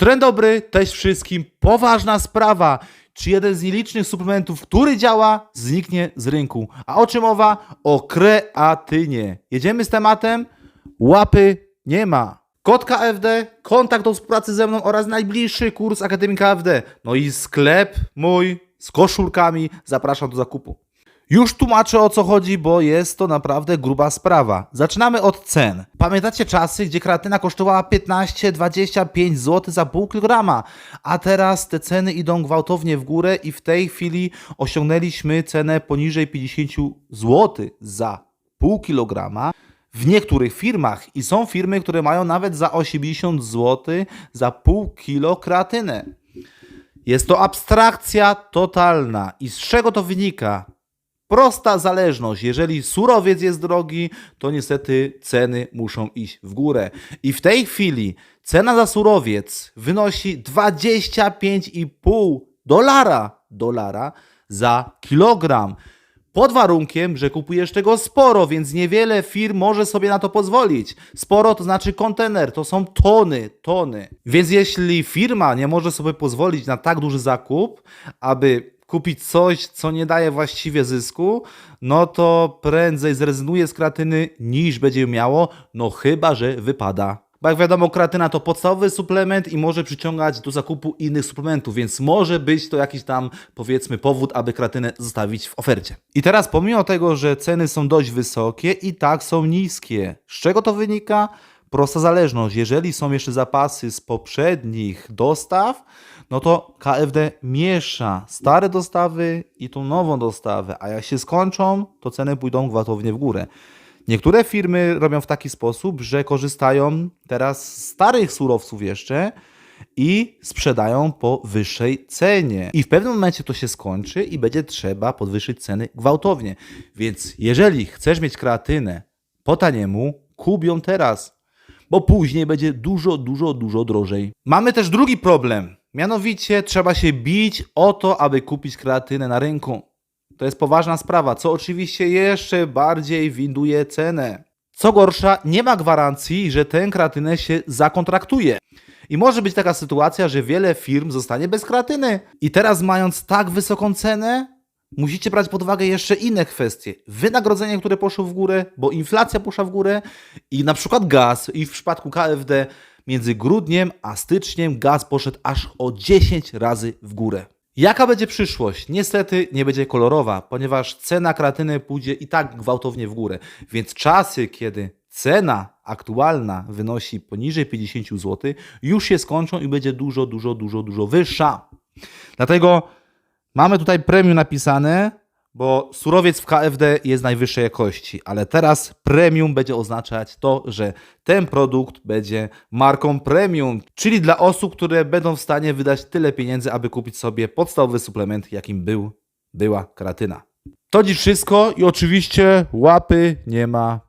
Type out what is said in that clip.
Trend dobry, też wszystkim. Poważna sprawa. Czy jeden z nielicznych suplementów, który działa, zniknie z rynku? A o czym mowa? O kreatynie. Jedziemy z tematem? Łapy nie ma. Kod KFD, kontakt do współpracy ze mną oraz najbliższy kurs Akademii KFD. No i sklep mój z koszulkami. Zapraszam do zakupu. Już tłumaczę o co chodzi, bo jest to naprawdę gruba sprawa. Zaczynamy od cen. Pamiętacie czasy, gdzie kreatyna kosztowała 15-25 zł za pół kilograma, a teraz te ceny idą gwałtownie w górę i w tej chwili osiągnęliśmy cenę poniżej 50 zł za pół kilograma. W niektórych firmach i są firmy, które mają nawet za 80 zł za pół kilo kreatynę. Jest to abstrakcja totalna. I z czego to wynika? Prosta zależność. Jeżeli surowiec jest drogi, to niestety ceny muszą iść w górę. I w tej chwili cena za surowiec wynosi 25,5 dolara, dolara za kilogram. Pod warunkiem, że kupujesz tego sporo, więc niewiele firm może sobie na to pozwolić. Sporo to znaczy kontener, to są tony, tony. Więc jeśli firma nie może sobie pozwolić na tak duży zakup, aby kupić coś, co nie daje właściwie zysku, no to prędzej zrezygnuje z kreatyny niż będzie miało, no chyba, że wypada. Bo jak wiadomo, kreatyna to podstawowy suplement i może przyciągać do zakupu innych suplementów, więc może być to jakiś tam, powiedzmy, powód, aby kreatynę zostawić w ofercie. I teraz, pomimo tego, że ceny są dość wysokie, i tak są niskie. Z czego to wynika? Prosta zależność. Jeżeli są jeszcze zapasy z poprzednich dostaw, no to KFD miesza stare dostawy i tą nową dostawę, a jak się skończą, to ceny pójdą gwałtownie w górę. Niektóre firmy robią w taki sposób, że korzystają teraz z starych surowców jeszcze i sprzedają po wyższej cenie. I w pewnym momencie to się skończy i będzie trzeba podwyższyć ceny gwałtownie. Więc jeżeli chcesz mieć kreatynę po taniemu, kup ją teraz, bo później będzie dużo, dużo, dużo drożej. Mamy też drugi problem. Mianowicie trzeba się bić o to, aby kupić kreatynę na rynku. To jest poważna sprawa, co oczywiście jeszcze bardziej winduje cenę. Co gorsza, nie ma gwarancji, że tę kreatynę się zakontraktuje. I może być taka sytuacja, że wiele firm zostanie bez kreatyny. I teraz mając tak wysoką cenę, musicie brać pod uwagę jeszcze inne kwestie. Wynagrodzenie, które poszło w górę, bo inflacja poszła w górę i na przykład gaz. I w przypadku KFD między grudniem a styczniem gaz poszedł aż o 10 razy w górę. Jaka będzie przyszłość? Niestety nie będzie kolorowa, ponieważ cena kreatyny pójdzie i tak gwałtownie w górę. Więc czasy, kiedy cena aktualna wynosi poniżej 50 zł, już się skończą i będzie dużo, dużo, dużo, dużo wyższa. Dlatego mamy tutaj premium napisane, bo surowiec w KFD jest najwyższej jakości, ale teraz premium będzie oznaczać to, że ten produkt będzie marką premium, czyli dla osób, które będą w stanie wydać tyle pieniędzy, aby kupić sobie podstawowy suplement, jakim był, była kreatyna. To dziś wszystko i oczywiście łapy nie ma